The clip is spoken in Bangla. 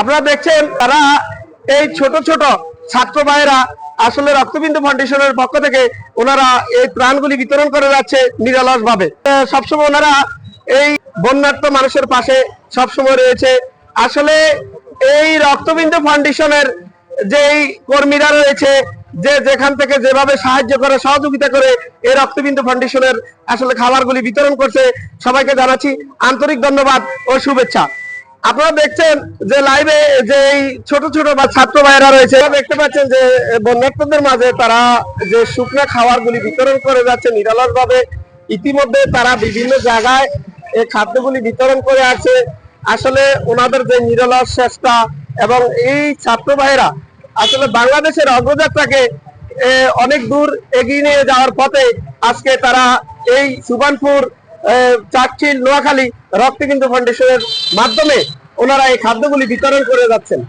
আপনারা দেখছেন, তারা এই ছোট ছোট ছাত্র ভাইয়েরা আসলে রক্তবিন্দু ফাউন্ডেশনের পক্ষ থেকে ওনারা এই ত্রাণগুলি বিতরণ করে যাচ্ছে নিরলস ভাবে সবসময় ওনারা এই বন্যার্থ মানুষের পাশে সবসময় রয়েছে। আসলে এই রক্তবিন্দু ফাউন্ডেশনের যেই কর্মীরা রয়েছে, যে যেখান থেকে যেভাবে সাহায্য করে, সহযোগিতা করে এই রক্তবিন্দু ফাউন্ডেশনের আসলে খাবারগুলি বিতরণ করছে, সবাইকে জানাচ্ছি আন্তরিক ধন্যবাদ ও শুভেচ্ছা। আপনারা দেখছেন যে লাইভে যে ছোট ছোট বা ছাত্র ভাইয়েরা রয়েছে দেখতে পাচ্ছেন যে বন্যার্থদের মাঝে তারা যে শুকনা খাবারগুলি বিতরণ করে যাচ্ছে নিরালস ভাবে ইতিমধ্যে তারা বিভিন্ন জায়গায় এই খাদ্যগুলি বিতরণ করে আছে। আসলে ওনাদের যে নিরলস চেষ্টা এবং এই ছাত্র ভাইয়েরা আসলে বাংলাদেশের অগ্রযাত্রাকে অনেক দূর এগিয়ে নিয়ে যাওয়ার পথে আজকে তারা এই সুবানপুর চাকচিল নোয়াখালী রক্তবিন্দু ফাউন্ডেশনের মাধ্যমে ওনারা এই খাদ্যগুলি বিতরণ করে যাচ্ছেন।